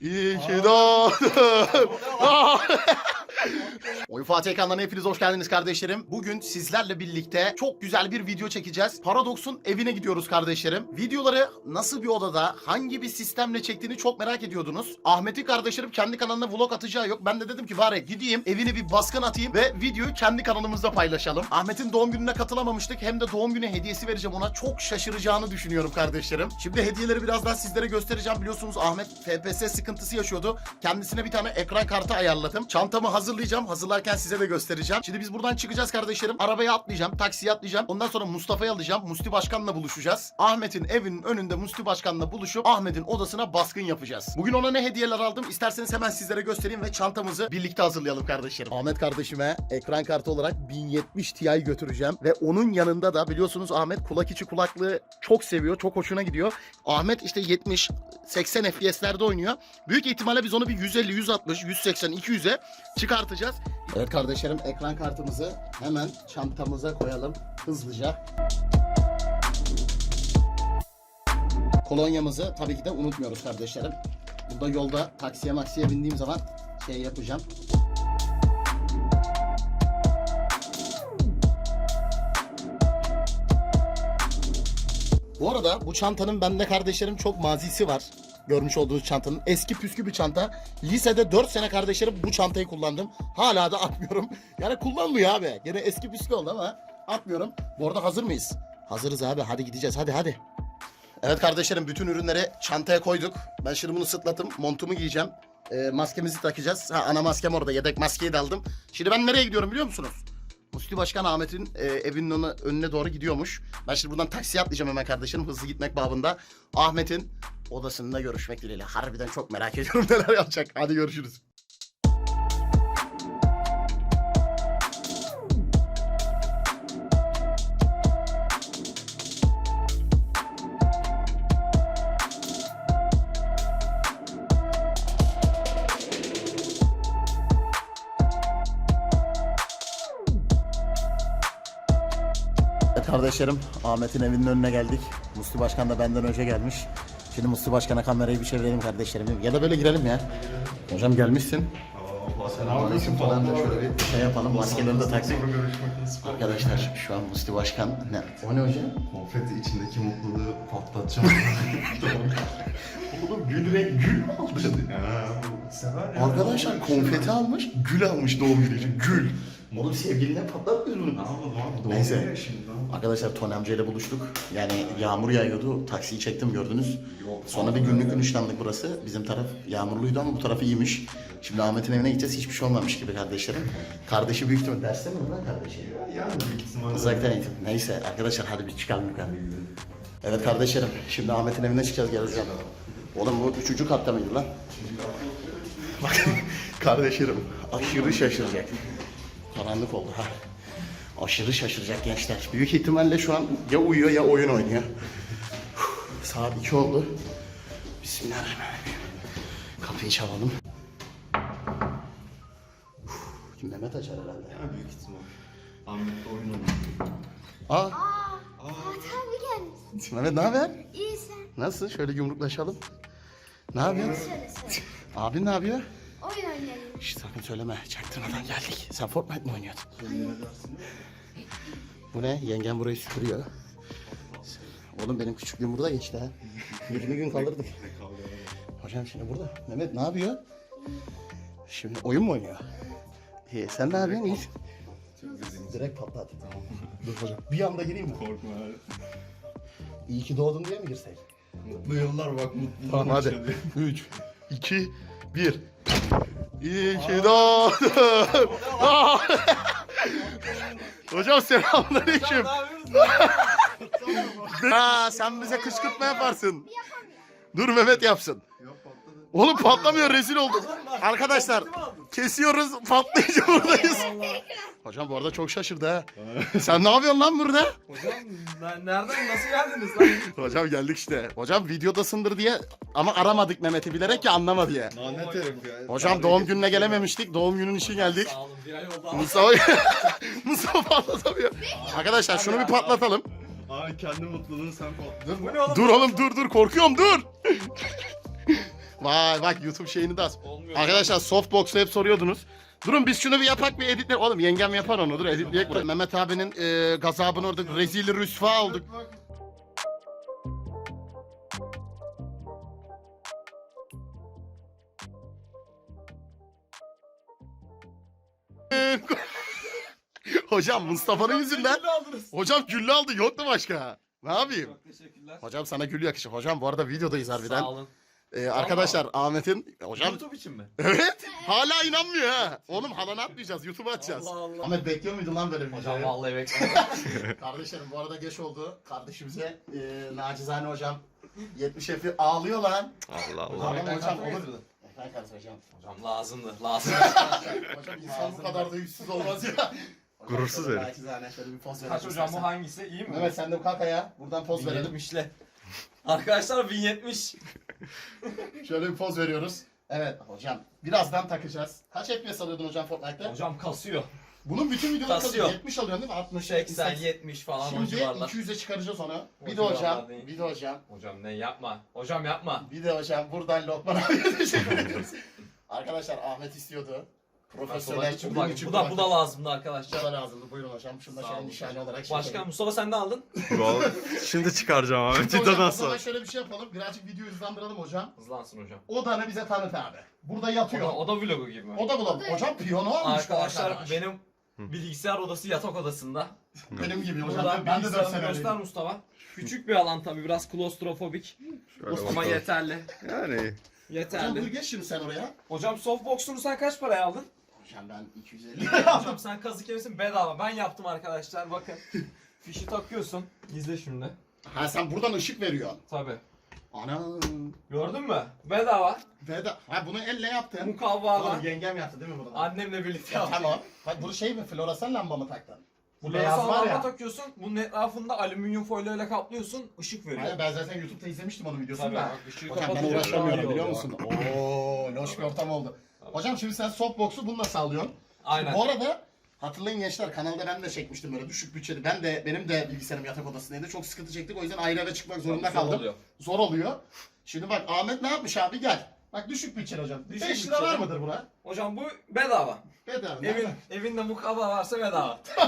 İyi ki doğdun. Oyun Fatih ekranlarına hepiniz hoş geldiniz kardeşlerim. Bugün sizlerle birlikte çok güzel bir video çekeceğiz. Paradox'un evine gidiyoruz kardeşlerim. Videoları nasıl bir odada, hangi bir sistemle çektiğini çok merak ediyordunuz. Ahmet'in kardeşlerim kendi kanalına vlog atacağı yok. Ben de dedim ki bari gideyim evine bir baskın atayım ve videoyu kendi kanalımızda paylaşalım. Ahmet'in doğum gününe katılamamıştık. Hem de doğum günü hediyesi vereceğim ona. Çok şaşıracağını düşünüyorum kardeşlerim. Şimdi hediyeleri birazdan sizlere göstereceğim. Biliyorsunuz Ahmet FPS sıkıntısı yaşıyordu. Kendisine bir tane ekran kartı ayarladım. Çantamı hazırlayacağım. Hazırlarken size de göstereceğim. Şimdi biz buradan çıkacağız kardeşlerim. Arabaya atlayacağım. Taksiye atlayacağım. Ondan sonra Mustafa'yı alacağım. Musti Başkan'la buluşacağız. Ahmet'in evinin önünde Musti Başkan'la buluşup Ahmet'in odasına baskın yapacağız. Bugün ona ne hediyeler aldım? İsterseniz hemen sizlere göstereyim ve çantamızı birlikte hazırlayalım kardeşlerim. Ahmet kardeşime ekran kartı olarak 1070 Ti götüreceğim ve onun yanında da biliyorsunuz Ahmet kulak içi kulaklığı çok seviyor. Çok hoşuna gidiyor. Ahmet işte 70 80 FPS'lerde oynuyor. Büyük ihtimalle biz onu bir 150, 160, 180, 200'e çıkartacağız. Evet kardeşlerim ekran kartımızı hemen çantamıza koyalım hızlıca. Kolonyamızı tabii ki de unutmuyoruz kardeşlerim. Burada yolda taksiye maksiye bindiğim zaman şey yapacağım. Bu arada bu çantanın bende kardeşlerim çok mazisi var. Görmüş olduğunuz çantanın. Eski püskü bir çanta. Lisede 4 sene kardeşlerim bu çantayı kullandım. Hala da atmıyorum. Yani kullanmıyor abi. Gene eski püskü oldu ama atmıyorum. Bu arada hazır mıyız? Hazırız abi. Hadi gideceğiz. Hadi hadi. Evet kardeşlerim bütün ürünleri çantaya koyduk. Ben şimdi bunu ısıtladım. Montumu giyeceğim. Ee, maskemizi takacağız. Ha, ana maskem orada. Yedek maskeyi de aldım. Şimdi ben nereye gidiyorum biliyor musunuz? Musti Başkan Ahmet'in e, evinin önüne, önüne doğru gidiyormuş. Ben şimdi buradan taksiye atlayacağım hemen kardeşim. Hızlı gitmek babında. Ahmet'in odasında görüşmek dileğiyle. Harbiden çok merak ediyorum neler yapacak. Hadi görüşürüz. Kardeşlerim Ahmet'in evinin önüne geldik. Musti Başkan da benden önce gelmiş. Şimdi Musti Başkan'a kamerayı bir çevirelim kardeşlerim. Ya da böyle girelim ya. Hocam gelmişsin. Selamünaleyküm falan da şöyle bir şey yapalım. Maskeleri de taktık. Arkadaşlar şu an Musti Başkan ne? O ne hocam? Konfeti içindeki mutluluğu patlatacağım. Oğlum gül ve gül aldın. Sever ya. Arkadaşlar konfeti almış, gül almış doğum günü için. Gül. Oğlum sevgiline patlatmıyor bunu. Ne yapalım abi? Doğum Neyse. ya şimdi. Arkadaşlar Tony amcayla buluştuk. Yani yağmur yağıyordu. Taksiyi çektim gördünüz. Yok, Sonra bir günlük günüşlandık burası. Bizim taraf yağmurluydu ama bu tarafı iyiymiş. Şimdi Ahmet'in evine gideceğiz. Hiçbir şey olmamış gibi kardeşlerim. Kardeşi büyük ihtimal derste mi lan kardeşi? Yani büyük ihtimalle. Uzaktan eğitim. Neyse arkadaşlar hadi bir çıkalım yukarı. Evet kardeşlerim. Şimdi Ahmet'in evine çıkacağız geleceğim. Oğlum bu üçüncü katta mıydı lan? Bak kardeşlerim aşırı şaşıracak. Karanlık oldu ha. Aşırı şaşıracak gençler. Büyük ihtimalle şu an ya uyuyor ya oyun oynuyor. Saat 2 oldu. Bismillahirrahmanirrahim. Kapıyı çalalım. Şimdi Mehmet açar herhalde. Ya büyük ihtimal. Ahmet'le oyun oynuyor. Aa, Fatih abi gelmiş. Mehmet ne haber? İyi sen. Nasıl? Şöyle yumruklaşalım. Ne yapıyorsun? Abin ne yapıyor? Oyun oynayalım. Şş, sakın söyleme. Çaktırmadan geldik. Sen Fortnite mi oynuyordun? Bu ne? Yengen burayı süpürüyor. Oğlum benim küçüklüğüm burada geçti ha. 20 gün kalırdık. Hocam şimdi burada. Mehmet ne yapıyor? Şimdi oyun mu oynuyor? İyi. Sen ne yapıyorsun? İyi. Direkt patlat. Dur hocam. Bir anda gireyim mi? Korkma abi. İyi ki doğdun diye mi girsek? Mutlu yıllar bak mutluluğun Tamam hadi. içinde. 3, 2, 1. İyi ki doğdun. Aa! Hocam selamünaleyküm. Ha sen bize kışkırtma yaparsın. Dur Mehmet yapsın. Ya. Oğlum patlamıyor rezil olduk. Arkadaşlar kesiyoruz patlayıcı buradayız. Hocam bu arada çok şaşırdı ha. Sen ne yapıyorsun lan burada? Hocam ne- nereden nasıl geldiniz lan? Hocam geldik işte. Hocam videodasındır diye ama aramadık Mehmet'i bilerek ki anlama diye. Lanet herif ya. Hocam doğum gününe gelememiştik. Doğum günün için geldik. Sağ olun bir ay oldu ama. Mustafa Mustafa patlatamıyor. Arkadaşlar şunu bir patlatalım. Abi kendi mutluluğunu sen patladın. Bu ne oğlum? Dur oğlum dur dur korkuyorum dur. Vay bak YouTube şeyini de as. Olmuyor. Arkadaşlar softbox'u hep soruyordunuz. Durun biz şunu bir yapak bir editle. Oğlum yengem yapar onu dur editleyek buraya. Mehmet abinin e, gazabını orada rezil rüsva olduk. Hocam Mustafa'nın yüzünden. Hocam güllü aldı yok mu başka? Ne yapayım? Çok teşekkürler. Hocam sana gül yakışır. Hocam bu arada videodayız harbiden. Sağ olun. Ee, arkadaşlar Ahmet'in hocam YouTube için mi? evet hala inanmıyor ha. Oğlum halanı atmayacağız YouTube'a atacağız. Allah Allah. Ahmet bekliyor muydun lan böyle bir Hocam videoyu? vallahi bekledim. Kardeşlerim bu arada geç oldu. Kardeşimize e, nacizane hocam 70 F'i ağlıyor lan. Allah Allah. hocam, Hocam olur. Efendim kardeşim hocam. Hocam lazımdı. Lazım. Hocam insan bu kadar da yüzsüz olmaz ya. Gurursuz Hocam, herif. Nacizane şöyle bir poz verelim. Kaç hocam bu istersen. hangisi? İyi mi? Mehmet sen de bu kalk ayağa. Buradan poz verelim. 1070'le. Arkadaşlar 1070. Şöyle bir poz veriyoruz. Evet hocam birazdan takacağız. Kaç FPS alıyordun hocam Fortnite'te? Hocam kasıyor. Bunun bütün videoları Kasıyor. kasıyor. 70 alıyorsun değil mi? 60, 80, 70 falan o Şimdi civarlar. 200'e çıkaracağız onu. Bir de hocam, civarlar değil. bir de hocam, Hocam ne yapma. Hocam yapma. bir de hocam buradan Lokman abiye teşekkür ediyoruz. Arkadaşlar Ahmet istiyordu. Profesyonel bu, ürün da, için bu da bu da lazımdı arkadaşlar. da lazımdı. Buyurun hocam. Şunu da Sağ şöyle olun. nişane olarak şey Başkan yapalım. Mustafa sen de aldın. Vallahi Şimdi çıkaracağım Ahmet. Şimdi hocam, o zaman şöyle bir şey yapalım. Birazcık video hızlandıralım hocam. Hızlansın hocam. Odanı bize tanıt abi. Burada O yatıyor. da, o da vlogu gibi. mi? O da bulalım. Hocam piyano almış bu Arkadaşlar arkadaş. benim bilgisayar odası yatak odasında. Benim gibi hocam. Burada Ben de 4 bilgisayarını sene göster öyleydim. Mustafa. Küçük bir alan tabii biraz klostrofobik Şöyle ama bakalım. yeterli. Yani Hocam dur Yeterli. geç şimdi sen oraya. Hocam softbox'unu sen kaç paraya aldın? Hocam ben 250 Hocam sen kazık yemişsin bedava. Ben yaptım arkadaşlar bakın. Fişi takıyorsun. İzle şimdi. Ha sen buradan ışık veriyorsun. Tabii. Ana. Gördün mü? Bedava. Veda. Ha bunu elle yaptın. Mukavvalar. Oğlum yengem yaptı değil mi bunu? Annemle birlikte Ya, yaptım. tamam. Bak bu şey mi? Floresan lamba mı taktın? Bu beyaz var ya. takıyorsun. Bunun etrafında alüminyum folyo ile kaplıyorsun. ışık veriyor. Hayır ben zaten YouTube'da izlemiştim onun videosunu Tabii. da. bak, ışığı Hocam ben kapatınca daha uğraşamıyorum iyi biliyor oluyor. musun? Oo, loş bir ortam oldu. Hocam şimdi sen softbox'u bununla sağlıyorsun. Aynen. Bu arada hatırlayın gençler kanalda ben de çekmiştim böyle düşük bütçeli. Ben de benim de bilgisayarım yatak odasındaydı. Çok sıkıntı çektik o yüzden ayrı eve çıkmak zorunda Zor kaldım. oluyor. Zor oluyor. Şimdi bak Ahmet ne yapmış abi gel. Bak düşük bütçeli hocam. Düşük 5 lira var mıdır buna? Hocam bu bedava. Bedava. Evin evinde mukavva varsa bedava.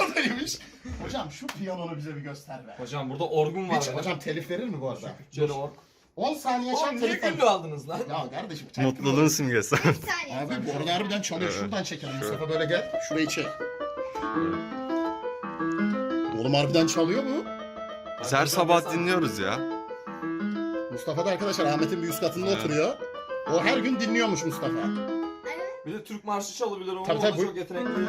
Oradaymış. Hocam şu piyanonu bize bir göster be. Hocam burada orgun var. Hiç, hocam telif verir mi bu arada? Bütçeli org. 10 saniye çal Oğlum niye güllü aldınız lan? Ya kardeşim. mutluluğun simgesi. Saniye. Abi bu arada harbiden çalıyor. Evet. Şuradan çekelim. Mustafa böyle gel. Şurayı çek. Oğlum harbiden çalıyor mu? Biz her sabah dinliyoruz ya. Mustafa da arkadaşlar Ahmet'in bir üst katında Evet. oturuyor. O her gün dinliyormuş Mustafa. Bir de Türk marşı çalabilir ama Tabii, tabii, bu- çok yetenekliyim.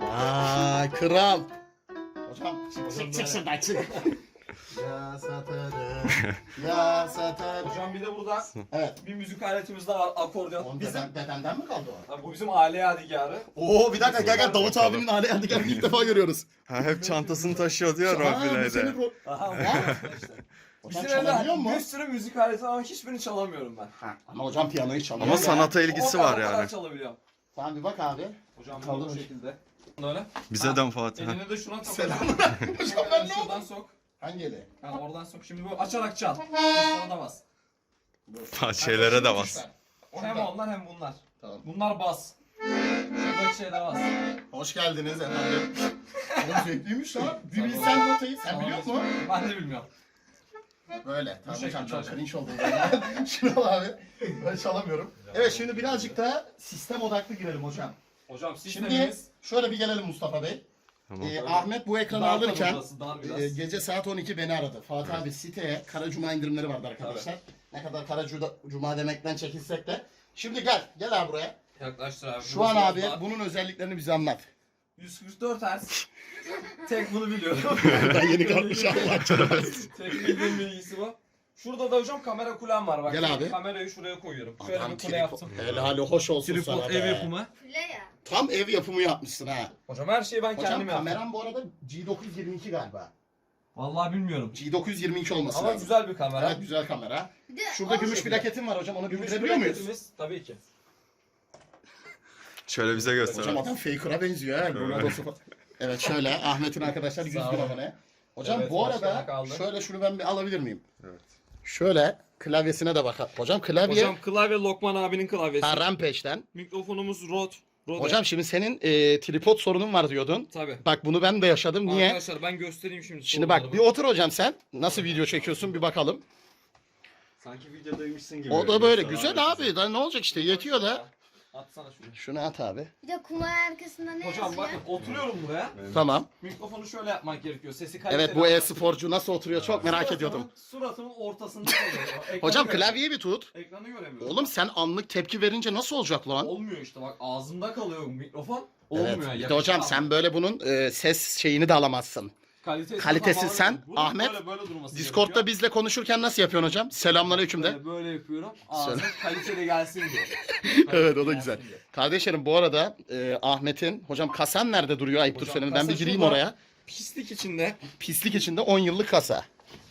Vay kral. Hocam çık çık, çık şuradan çık. satarım. ya satarım. Hocam bir de burada Evet. bir müzik aletimiz daha var akordeon. Onun Bizim deden, dedenden mi kaldı o? Abi bu bizim aile yadigarı. Oo bir dakika gel gel Davut Bakalım. abimin hale geldik ilk defa görüyoruz. Ha, hep çantasını taşıyordu ya Aa, bu senin pro- Aha Var. işte. Hocam Bizim çalabiliyor evde mu? bir sürü müzik aleti ama hiçbirini çalamıyorum ben. Ha, ama hocam piyanoyu çalıyor. Ama ya. sanata ilgisi O var kadar yani. çalabiliyorum. Tamam bir bak abi. Hocam Kaldır bu şekilde. Bize de Fatih. ha. Elini de şuna tak. Selam. Hocam ben ne Şuradan sok. Hangi eli? Ha, oradan sok. Şimdi bu açarak çal. Sonra da bas. Ha, Şeylere de bas. Hem onlar hem bunlar. Tamam. Bunlar bas. Şuradaki şeyler bas. Hoş geldiniz efendim. Oğlum zevkliymiş lan. Bir bilsen notayı. Sen biliyor musun? Ben de bilmiyorum. Böyle. Tamam hocam şekilde çok hocam. cringe oldu. ben. Şunu al abi. Ben çalamıyorum. Evet şimdi birazcık daha sistem odaklı girelim hocam. Hocam Şimdi sistemimiz şöyle bir gelelim Mustafa Bey. Tamam. Ee, Ahmet bu ekranı dar alırken dar biraz. e, gece saat 12 beni aradı. Fatih abi siteye Kara Cuma indirimleri vardı arkadaşlar. Ne kadar Kara Cuma, Cuma demekten çekilsek de. Şimdi gel. Gel abi buraya. Yaklaştır abi. Şu an abi bunun özelliklerini bize anlat. 144 Hz. Tek bunu biliyorum. Ben yeni kalkmış Allah. Tek bildiğim bilgisi bu. Şurada da hocam kamera kulem var bak. Gel abi. Kamerayı şuraya koyuyorum. Şöyle Adam bir kule tripod. yaptım. Helali hoş olsun Tripod sana ev be. yapımı. Füle ya. Tam ev yapımı yapmışsın ha. Hocam her şeyi ben Hocam kendim yaptım. kameram bu arada G922 galiba. Vallahi bilmiyorum. G922 olması Ama lazım. güzel bir kamera. Evet güzel kamera. Bir de Şurada o- gümüş plaketim var hocam onu Gümüş gümüşleyebiliyor muyuz? plaketimiz tabii ki. Şöyle bize göster. Hocam adam Faker'a benziyor ha. Ronaldo'su falan. Evet şöyle Ahmet'in arkadaşlar 100 bin Sağ ol. abone. Hocam Evet, bu başka arada ne kaldı? şöyle şunu ben bir alabilir miyim? Şöyle klavyesine de bakalım. Hocam klavye Hocam klavye Lokman abinin klavyesi. ha, Rampage'den. Mikrofonumuz Rode. Rode. Hocam şimdi senin e, tripod sorunun var diyordun. Tabii. Bak bunu ben de yaşadım. Niye? Arkadaşlar ben göstereyim şimdi. Şimdi bak bir otur hocam sen. Nasıl video çekiyorsun bir bakalım. Sanki videodaymışsın gibi. O da böyle güzel abi. Da ne olacak işte yetiyor da. Atsana şunu. Şunu at abi. Bir de kumar arkasında ne Hocam yazıyor? bakın oturuyorum buraya. Tamam. Mikrofonu şöyle yapmak gerekiyor. Sesi kaliteli. Evet bu e-sporcu nasıl oturuyor çok merak Suratımın- ediyordum. Suratımın ortasında oluyor. Ekranı Hocam göremiyorum. klavyeyi bir tut. Ekranı göremiyorum. Oğlum sen anlık tepki verince nasıl olacak lan? Olmuyor işte bak ağzımda kalıyor mikrofon. Evet. Olmuyor. Bir de yakışıklı hocam abi. sen böyle bunun e, ses şeyini de alamazsın. Kalitesi kalitesiz falan sen. Bunun Ahmet, böyle, böyle durması Discord'da gerekiyor. bizle konuşurken nasıl yapıyorsun hocam? Selamünaleyküm de. Böyle, böyle yapıyorum. Ağzım kaliteli gelsin diye. Evet o da güzel. Kardeşlerim bu arada e, Ahmet'in hocam kasan nerede duruyor ayıptır Hocam söylemesi. Ben bir gireyim şurada. oraya. Pislik içinde. Pislik içinde 10 yıllık kasa.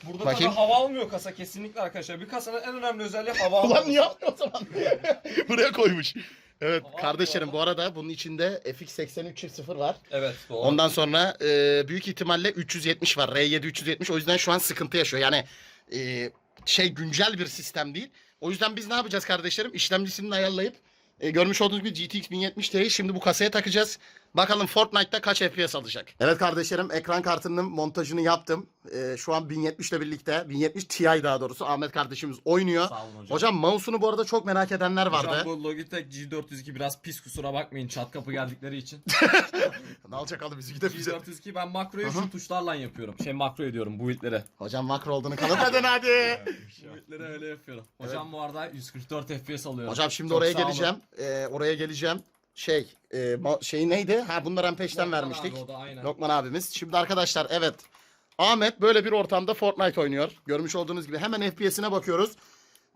Burada Bakayım. tabii hava almıyor kasa kesinlikle arkadaşlar. Bir kasanın en önemli özelliği hava alması. Ulan niye almıyor o zaman? Buraya koymuş. Evet Tamam, kardeşlerim bu arada bunun içinde FX83 çift sıfır var. Evet doğru. Ondan sonra e, büyük ihtimalle 370 var. R7 370 o yüzden şu an sıkıntı yaşıyor. Yani e, şey güncel bir sistem değil. O yüzden biz ne yapacağız kardeşlerim? İşlemcisini ayarlayıp e, görmüş olduğunuz gibi GTX 1070 Ti'yi şimdi bu kasaya takacağız. Bakalım Fortnite'da kaç FPS alacak. Evet kardeşlerim ekran kartının montajını yaptım. E, şu an 1070 ile birlikte 1070 Ti daha doğrusu Ahmet kardeşimiz oynuyor. Sağ olun hocam. Hocam mouse'unu bu arada çok merak edenler vardı. Hocam bu Logitech G402 biraz pis kusura bakmayın çat kapı geldikleri için. Ne alacak oğlum bizi gidip bize. G402 ben makroyu şu tuşlarla yapıyorum. Şey makro ediyorum bu build'lere. Hocam makro olduğunu kanıtladın hadi. Bu build'lere öyle yapıyorum. Hocam bu arada 144 FPS alıyorum. Hocam şimdi Çok oraya sağ olun. geleceğim. Ee, oraya geleceğim. Şey, e, ma- şey neydi? Ha bunları Rampage'den Lokman vermiştik. abi o da aynen. Lokman abimiz. Şimdi arkadaşlar evet. Ahmet böyle bir ortamda Fortnite oynuyor. Görmüş olduğunuz gibi hemen FPS'ine bakıyoruz.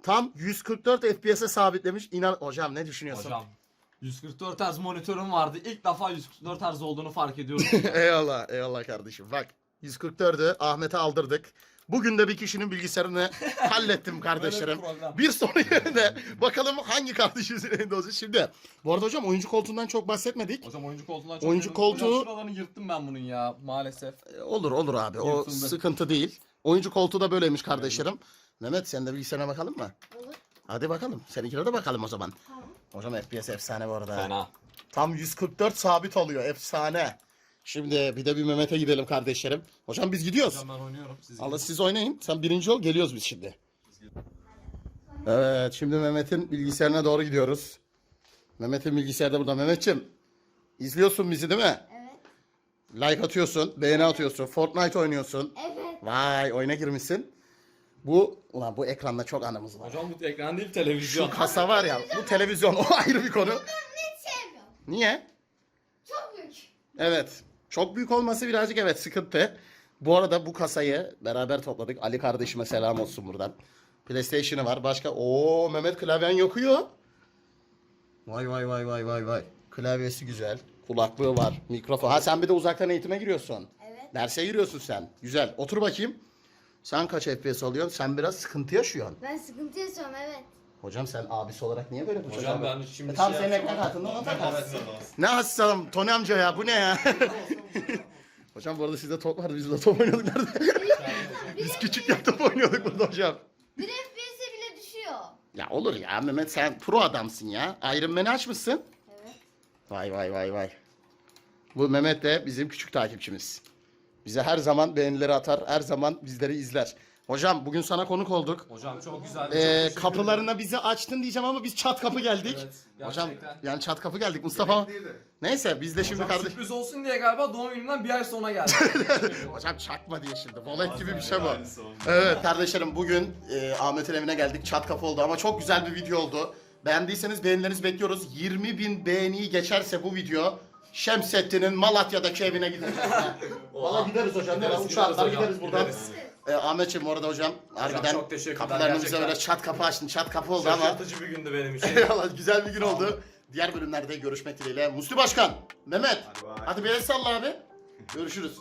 Tam 144 FPS'e sabitlemiş. İnan hocam ne düşünüyorsun? Hocam 144 Hz monitörüm vardı. İlk defa 144 Hz olduğunu fark ediyorum. eyvallah, eyvallah kardeşim. Bak 144'ü Ahmet'e aldırdık. Bugün de bir kişinin bilgisayarını hallettim kardeşlerim. Bir. Bir sonraki de bakalım hangi kardeşimizin elinde olacak. Şimdi bu arada hocam oyuncu koltuğundan çok bahsetmedik. Hocam oyuncu koltuğundan çok Oyuncu koltuğu- şuralarını yırttım ben bunun ya maalesef. E, Olur olur abi o Yırtıldı. sıkıntı değil. Oyuncu koltuğu da böyleymiş kardeşlerim. Mehmet sen de bilgisayarına bakalım mı? Olur. Hadi bakalım. Seninkine de bakalım o zaman. Tamam. Hocam FPS efsane bu arada. Fena. Tam 144 sabit alıyor. Efsane. Şimdi bir de bir Mehmet'e gidelim kardeşlerim. Hocam biz gidiyoruz. Hocam ben oynuyorum. Siz Allah siz oynayın. Sen birinci ol. Geliyoruz biz şimdi. Evet şimdi Mehmet'in bilgisayarına doğru gidiyoruz. Mehmet'in bilgisayarda burada. Mehmet'ciğim izliyorsun bizi değil mi? Evet. Like atıyorsun, beğeni atıyorsun, Fortnite oynuyorsun. Evet. Vay oyuna girmişsin. Bu ulan bu ekranda çok anımız var. Hocam bu ekran değil televizyon. Şu kasa var ya bu televizyon o ayrı bir konu. Hiç sevmiyorum. Niye? Çok büyük. Evet. Çok büyük olması birazcık evet sıkıntı. Bu arada bu kasayı beraber topladık. Ali kardeşime selam olsun buradan. PlayStation'ı var. Başka o Mehmet klavyen yakıyor. Vay vay vay vay vay vay. Klavyesi güzel. Kulaklığı var. Mikrofon. Ha sen bir de uzaktan eğitime giriyorsun. Evet. Derse giriyorsun sen. Güzel. Otur bakayım. Sen kaç FPS alıyorsun? Sen biraz sıkıntı yaşıyorsun. Ben sıkıntı yaşıyorum evet. Hocam sen abisi olarak niye böyle bu Hocam ben şimdi E, tam şey senin ekran kartında ona takarsın. Ne hastalım Tony amca ya bu ne ya? hocam bu arada sizde top vardı biz de top oynuyorduk nerede? biz küçükken top oynuyorduk burada hocam. Bir FPS'e bile düşüyor. Ya olur ya Mehmet sen pro adamsın ya. Iron Man'i açmışsın. Evet. Vay vay vay vay. Bu Mehmet de bizim küçük takipçimiz. Bize her zaman beğenileri atar, her zaman bizleri izler. Hocam bugün sana konuk olduk. Hocam çok güzel. Ee, çok kapılarına bizi açtın diyeceğim ama biz çat kapı geldik. Evet, Hocam yani çat kapı geldik Mustafa. Neyse biz de şimdi Hocam kardeş... sürpriz olsun diye galiba doğum gününden bir ay sonra geldi. Hocam çakma diye şimdi. Volet gibi bir şey bu. Evet kardeşlerim bugün e, Ahmet'in evine geldik. Çat kapı oldu ama çok güzel bir video oldu. Beğendiyseniz beğenilerinizi bekliyoruz. 20 bin beğeniyi geçerse bu video Şemsettin'in Malatya'daki evine gideriz. Valla gideriz hocam. Gideriz, Gideriz, Uçakla gideriz gideriz, hocam, buradan. gideriz. E, Ahmetciğim orada hocam. Harbiden çok teşekkürler, kapılarını bize gerçekten. böyle çat kapı açtın. Çat kapı oldu ama. Şaşırtıcı bir gündü benim için. Eyvallah güzel bir gün oldu. Diğer bölümlerde görüşmek dileğiyle. Muslu Başkan, Mehmet. Hadi. Hadi bir el salla abi. Görüşürüz.